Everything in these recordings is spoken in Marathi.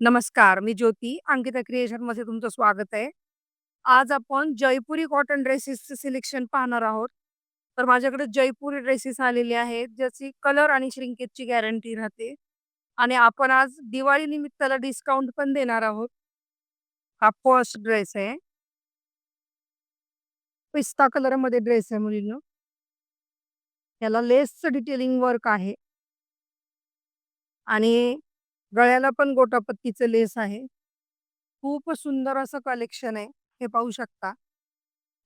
नमस्कार, मी ज्योती. अंकिता क्रिएशनमध्ये तुमचं स्वागत आहे. आज आपण जयपुरी कॉटन ड्रेसेसचं सिलेक्शन पाहणार आहोत. तर माझ्याकडे जयपुरी ड्रेसेस आलेले आहेत, ज्याची कलर आणि श्रिंकेजची गॅरंटी राहते आणि आपण आज दिवाळी निमित्ताला डिस्काउंट पण देणार आहोत. हा फर्स्ट ड्रेस आहे. पिस्ता कलरमध्ये ड्रेस आहे मुलींनो. याला लेसचं डिटेलिंग वर्क आहे. आणि गळ्याला पण गोटापत्तीचं लेस आहे. खूप सुंदर असं कलेक्शन आहे. हे पाहू शकता.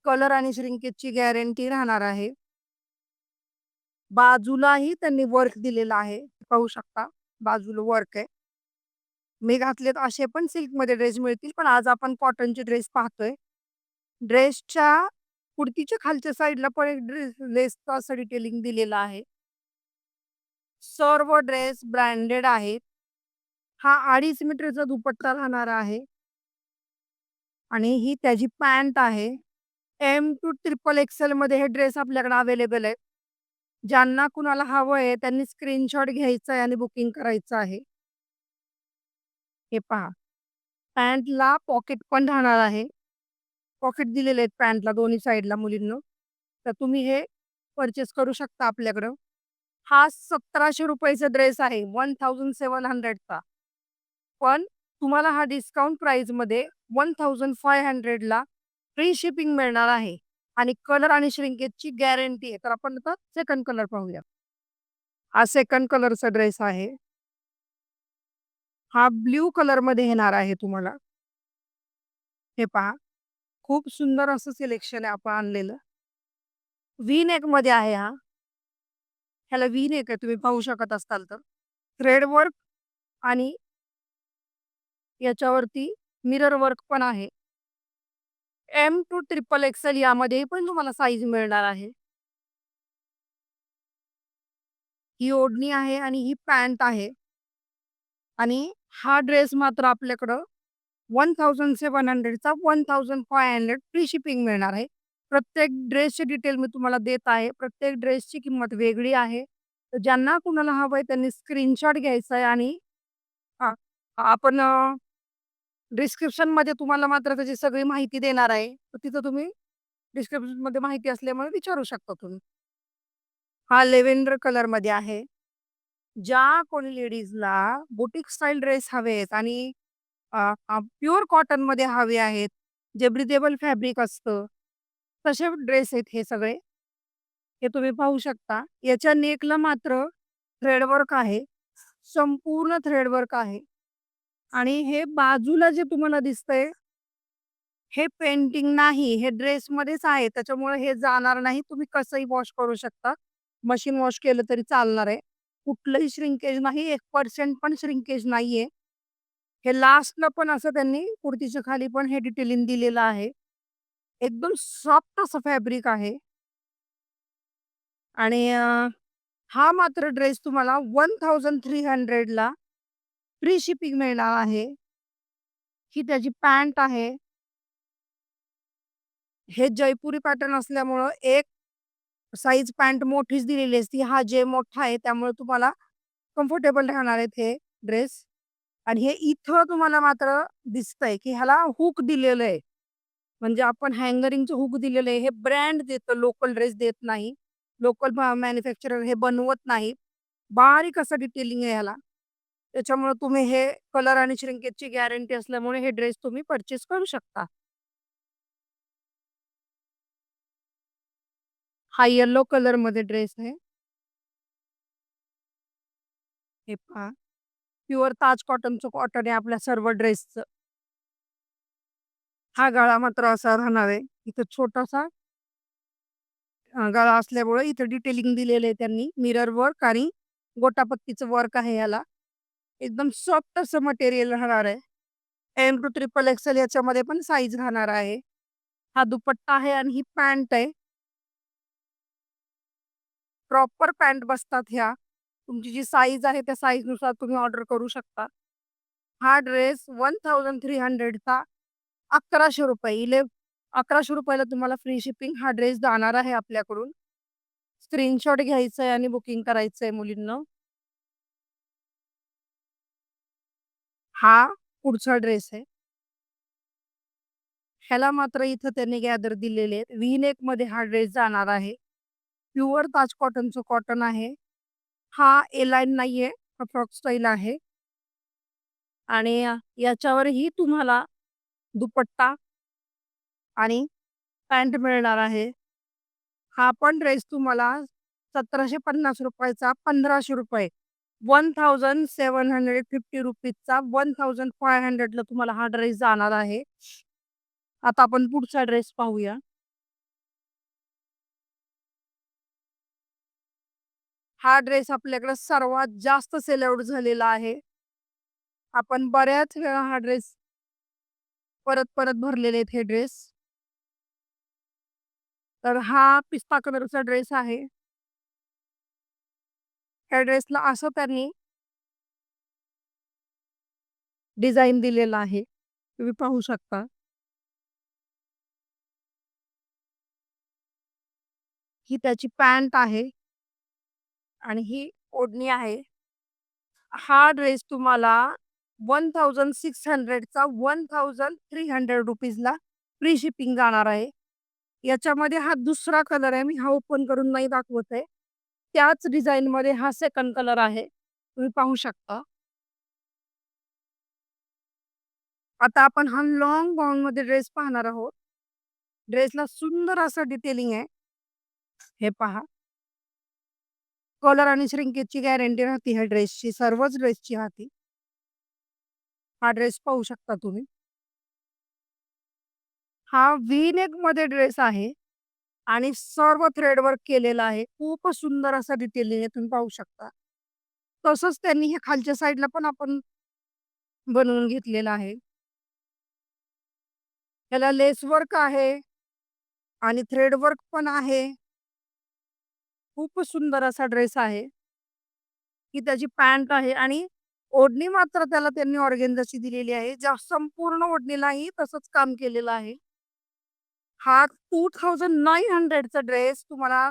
कलर आणि श्रिंकेजची गॅरंटी राहणार आहे. बाजूलाही त्यांनी वर्क दिलेला आहे. पाहू शकता. बाजूला वर्क आहे. मी घातलेत असे पण सिल्कमध्ये ड्रेस मिळतील, पण आज आपण कॉटनचे ड्रेस पाहतोय. ड्रेसच्या कुर्तीच्या खालच्या साईडला पण एक ड्रेस लेसचं असं डिटेलिंग दिलेलं आहे. सर्व ड्रेस ब्रँडेड आहेत. हा 2.5 मीटरचा दुपट्टा राहणार आहे. आणि ही त्याची पॅन्ट आहे. एम टू ट्रिपल एक्सेल मध्ये हे ड्रेस आपल्याकडे अवेलेबल आहेत. ज्यांना कुणाला हवं आहे त्यांनी स्क्रीनशॉट घ्यायचा आहे आणि बुकिंग करायचं आहे. हे पहा. पॅन्टला पॉकेट पण राहणार आहे. पॉकेट दिलेले आहेत पॅन्टला दोन्ही साईडला मुलींना तर तुम्ही हे परचेस करू शकता आपल्याकडं. हा सतराशे रुपयाचा ड्रेस आहे. 1700 चा. पण तुम्हाला हा डिस्काउंट प्राइसमध्ये 1500 ला फ्री शिपिंग मिळणार आहे आणि कलर आणि श्रिंकेजची गॅरंटी आहे. तर आपण आता सेकंड कलर पाहूया. हा सेकंड कलरचा ड्रेस आहे. हा ब्लू कलरमध्ये येणार आहे तुम्हाला. हे पहा. खूप सुंदर असं सिलेक्शन आहे आपण आणलेलं. व्ही नेकमध्ये आहे हा. ह्याला व्ही नेक आहे तुम्ही पाहू शकत असाल तर. थ्रेड वर्क आणि याच्यावरती मिरर वर्क पण आहे. एम टू ट्रिपल एक्सेल यामध्ये पण तुम्हाला साईज मिळणार आहे. ही ओढणी आहे आणि ही पॅन्ट आहे. आणि हा ड्रेस मात्र आपल्याकडं 1700 चा 1500 फ्री शिपिंग मिळणार आहे. प्रत्येक ड्रेसचे डिटेल मी तुम्हाला देत आहे. प्रत्येक ड्रेसची किंमत वेगळी आहे. तर ज्यांना कुणाला हवं आहे त्यांनी स्क्रीनशॉट घ्यायचा आहे आणि हां, आपण डिस्क्रिप्शनमध्ये तुम्हाला मात्र त्याची सगळी माहिती देणार आहे. तर तिथं तुम्ही डिस्क्रिप्शनमध्ये माहिती असल्यामुळे विचारू शकता तुम्ही. हा लेव्हेंडर कलरमध्ये आहे. ज्या कोणी लेडीजला बुटीक स्टाईल ड्रेस हवेत आणि प्युअर कॉटनमध्ये हवे आहेत, जे ब्रिदेबल फॅब्रिक असतं, तसे ड्रेस आहेत हे सगळे. हे तुम्ही पाहू शकता. याच्या नेकला मात्र थ्रेड वर्क आहे. संपूर्ण थ्रेड वर्क आहे. आणि हे बाजूला जे तुम्हाला दिसतंय हे पेंटिंग नाही. हे ड्रेसमध्येच आहे. त्याच्यामुळे हे जाणार नाही. तुम्ही कसंही वॉश करू शकता. मशीन वॉश केलं तरी चालणार आहे. कुठलंही श्रिंकेज नाही. एक पर्सेंट पण श्रिंकेज नाहीये. हे लास्टला पण असं त्यांनी कुर्तीच्या खाली पण हे डिटेलिंग दिलेलं आहे. एकदम सॉफ्ट असं फॅब्रिक आहे. आणि हा मात्र ड्रेस तुम्हाला 1300 ला फ्री शिपिंग मिळणार आहे. ही त्याची पॅन्ट आहे. हे जयपुरी पॅटर्न असल्यामुळं एक साईज पॅन्ट मोठीच दिलेली असते. हा जे मोठा आहे त्यामुळे तुम्हाला कम्फर्टेबल राहणार आहेत हे ड्रेस. आणि हे इथं तुम्हाला मात्र दिसतंय, की ह्याला हुक दिलेलं आहे. म्हणजे आपण हँगरिंगचं हुक दिलेलं आहे. हे ब्रँड देतं, लोकल ड्रेस देत नाही. लोकल मॅन्युफॅक्चरर हे बनवत नाही. बारीक असं डिटेलिंग आहे ह्याला. त्याच्यामुळे तुम्ही हे कलर आणि श्रिंकेजची गॅरंटी असल्यामुळे हे ड्रेस तुम्ही पर्चेस करू शकता. हा येलो कलरमध्ये ड्रेस आहे. हे पहा. प्युअर ताज कॉटनचं कॉटन आहे आपल्या सर्व ड्रेसचं. हा गळा मात्र असा राहणार आहे. इथं छोटासा अ, गळा असल्यामुळे इथं डिटेलिंग दिलेलं आहे त्यांनी. मिरर वर्क आणि गोटापत्तीचं वर्क आहे याला एकदम सॉफ्ट असं मटेरियल राहणार आहे. एम टू ट्रिपल एक्सेल याच्यामध्ये पण साईज राहणार आहे. हा दुपट्टा आहे आणि ही पॅन्ट आहे. प्रॉपर पॅन्ट बसतात ह्या. तुमची जी साईज आहे त्या साईजनुसार तुम्ही ऑर्डर करू शकता. हा ड्रेस वन थाउजंड थ्री हंड्रेडचा अकराशे रुपये इले अकराशे रुपयाला तुम्हाला फ्री शिपिंग हा ड्रेस जाणार आहे आपल्याकडून. स्क्रीनशॉट घ्यायचा आहे आणि बुकिंग करायचं आहे मुलींना हा पुढचा ड्रेस आहे. ह्याला मात्र इथं त्यांनी गॅदर दिलेले आहेत. व्हीनेकमध्ये हा ड्रेस जाणार आहे. प्युअर ताज कॉटनचं कॉटन आहे. हा ए लाईन नाहीये, हा फ्रॉक स्टाईल आहे. आणि याच्यावरही तुम्हाला दुपट्टा आणि पॅन्ट मिळणार आहे. हा पण ड्रेस तुम्हाला सतराशे पन्नास रुपयाचा पंधराशे रुपये ₹1750 चा ₹1500 ₹1750 चा ₹1500 ला तुम्हाला हा ड्रेस जाणार आहे. आता आपण पुढचा ड्रेस पाहूया. हा ड्रेस आपल्याकडे सर्वात जास्त सेलआउट झालेला आहे. आपण बऱ्याच वेळा हा ड्रेस परत-परत भरलेले आहेत हे ड्रेस. तर हा पिस्ता कलरचा ड्रेस आहे. ह्या ड्रेसला असं त्यांनी डिझाईन दिलेलं आहे. तुम्ही पाहू शकता. ही त्याची पॅन्ट आहे. आणि ही ओढणी आहे. हा ड्रेस तुम्हाला ₹1600 चा ₹1300 ला फ्री शिपिंग जाणार आहे. याच्यामध्ये हा दुसरा कलर आहे. मी हा ओपन करून नाही दाखवत आहे. त्याच डिझाईन मध्ये हा सेकंड कलर आहे. तुम्ही पाहू शकता. आता आपण हा लॉंग गाऊन मध्ये ड्रेस पाहणार आहोत. ड्रेसला सुंदर असं डिटेलिंग आहे. हे पहा. कलर आणि श्रिंकेजची गॅरंटी राहते ह्या ड्रेसची, सर्वच ड्रेसची राहती हा ड्रेस पाहू शकता तुम्ही. हा व्ही नेकमध्ये ड्रेस आहे आणि सर्व थ्रेड वर्क केलेलं आहे. खूप सुंदर असं डिटेलिंग आहे. तुम्ही पाहू शकता. तसंच त्यांनी हे खालच्या साईडला पण आपण बनवून घेतलेलं आहे. त्याला लेस वर्क आहे आणि थ्रेड वर्क पण आहे. खूप सुंदर असा ड्रेस आहे. ही त्याची पॅन्ट आहे आणि ओढणी मात्र त्याला त्यांनी ऑर्गेन्झाची दिलेली आहे. ज्या संपूर्ण ओढणीलाही तसंच काम केलेलं आहे. हा टू थाउजंड नाईन हंड्रेडचा ड्रेस तुम्हाला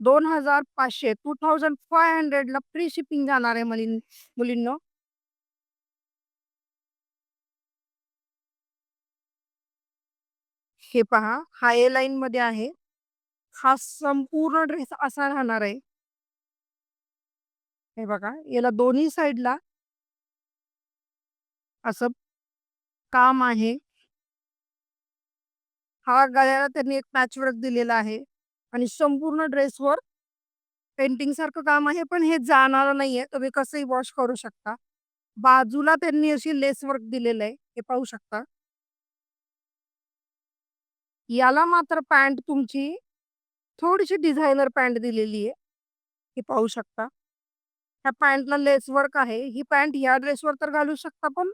2500 2500 ला फ्री शिपिंग जाणार आहे मुलीं मुलींनो. हे पहा, हा ए लाईनमध्ये आहे. हा संपूर्ण ड्रेस असा राहणार आहे. हे बघा, याला दोन्ही साइडला असं काम आहे. हा गळ्याला त्यांनी एक पॅचवर्क दिलेला आहे आणि संपूर्ण ड्रेसवर पेंटिंग सारखं काम आहे, पण हे जाणार नाहीये. तुम्ही कसंही वॉश करू शकता. बाजूला त्यांनी अशी लेस वर्क दिलेलं आहे. हे पाहू शकता. याला मात्र पॅन्ट तुमची थोडीशी डिझायनर पॅन्ट दिलेली आहे. हे पाहू शकता. ह्या पॅन्टला लेस वर्क आहे. ही पॅन्ट ह्या ड्रेसवर तर घालू शकता, पण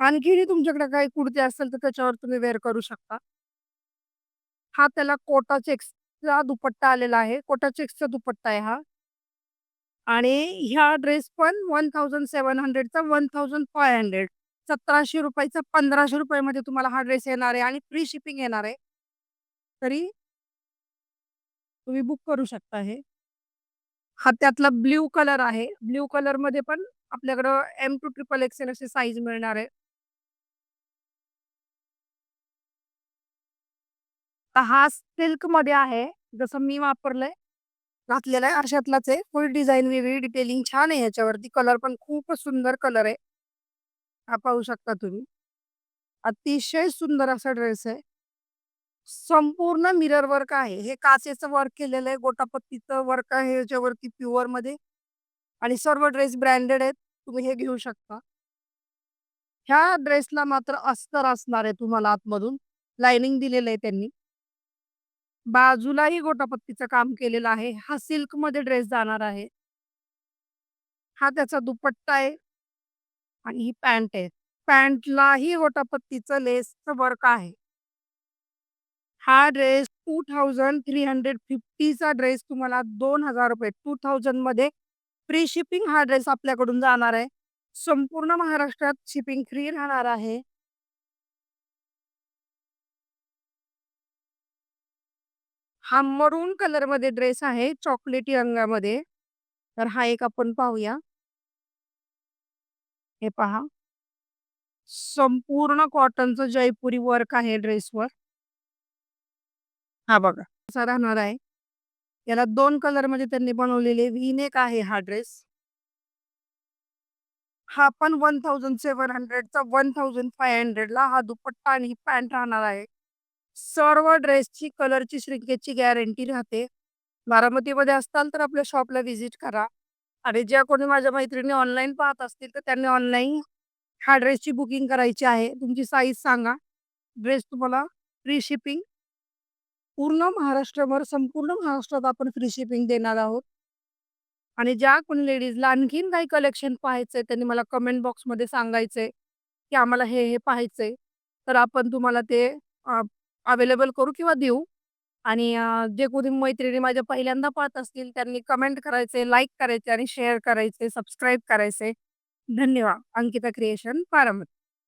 आणखीही तुमच्याकडे काही कुर्ते असेल तर त्याच्यावर तुम्ही वेअर करू शकता. हा त्याला कोटा चेक्सचा दुपट्टा आलेला आहे. कोटा चेक्सचा दुपट्टा आहे हा. आणि ह्या ड्रेस पण 1700 चा 1500 ₹1700 चा ₹1500 मध्ये तुम्हाला हा ड्रेस येणार आहे आणि फ्री शिपिंग येणार आहे. तरी तुम्ही बुक करू शकता हे. हा त्यातला ब्ल्यू कलर आहे. ब्ल्यू कलरमध्ये पण आपल्याकडं एम टू ट्रिपल एक्सेल अशी साईज मिळणार आहे. तर हा सिल्कमध्ये आहे. जसं मी वापरलंय, घातलेला आहे आरशातलाच आहे. फुल डिझाईन वेगळी डिटेलिंग छान आहे ह्याच्यावरती. कलर पण खूपच सुंदर कलर आहे. हा पाहू शकता तुम्ही. अतिशय सुंदर असा ड्रेस आहे. संपूर्ण मिरर वर्क आहे. हे काचेचं वर्क केलेलं आहे. गोटापत्तीचं वर्क आहे ह्याच्यावरती प्युअरमध्ये आणि सर्व ड्रेस ब्रँडेड आहेत. तुम्ही हे घेऊ शकता. ह्या ड्रेसला मात्र अस्तर असणार आहे तुम्हाला आतमधून. लाइनिंग दिलेलं आहे त्यांनी. बाजूलाही गोटापत्तीचं काम केलेलं आहे. हा सिल्कमध्ये ड्रेस जाणार आहे. हा त्याचा दुपट्टा आहे. आणि ही पॅन्ट आहे. पॅन्टलाही गोटापत्तीचं लेसचं वर्क आहे. हा ड्रेस 2350 चा ड्रेस तुम्हाला ₹2000 2000 मध्ये फ्री शिपिंग हा ड्रेस आपल्याकडून जाणार आहे. संपूर्ण महाराष्ट्रात शिपिंग फ्री राहणार आहे. हा मरून कलरमध्ये ड्रेस आहे, चॉकलेटी रंगामध्ये. तर हा एक आपण पाहूया. हे पहा. संपूर्ण कॉटनचं जयपुरी वर्क आहे ड्रेसवर. हा बघा, असा राहणार आहे. याला 2 कलरमध्ये त्यांनी बनवलेले व्हीनेक आहे हा ड्रेस. हा पण 1700 चा 1500 ला हा दुपट्टा आणि ही पॅन्ट राहणार आहे. सर्व ड्रेसची कलरची श्रिंकेजची गॅरंटी राहते. बारामतीमध्ये असताल तर आपल्या शॉपला व्हिजिट करा आणि ज्या कोणी माझ्या मैत्रिणी ऑनलाईन पाहत असतील तर त्यांनी ऑनलाईन ह्या ड्रेसची बुकिंग करायची आहे. तुमची साईज सांगा. ड्रेस तुम्हाला फ्री शिपिंग पूर्ण महाराष्ट्रभर संपूर्ण महाराष्ट्रात आपण फ्री शिपिंग देणार आहोत. आणि ज्या कोणी लेडीजला आणखीन काही कलेक्शन पाहायचंय त्यांनी मला कमेंट बॉक्समध्ये सांगायचंय, की आम्हाला हे, हे पाहायचंय. तर आपण तुम्हाला ते अवेलेबल करू किंवा देऊ. आणि अ, जे कोणी मैत्रिणी माझ्या पहिल्यांदा पाहत असतील त्यांनी कमेंट करायचे, लाईक करायचे आणि शेअर करायचे, सबस्क्राईब करायचे. धन्यवाद. अंकिता क्रिएशन, बारामती.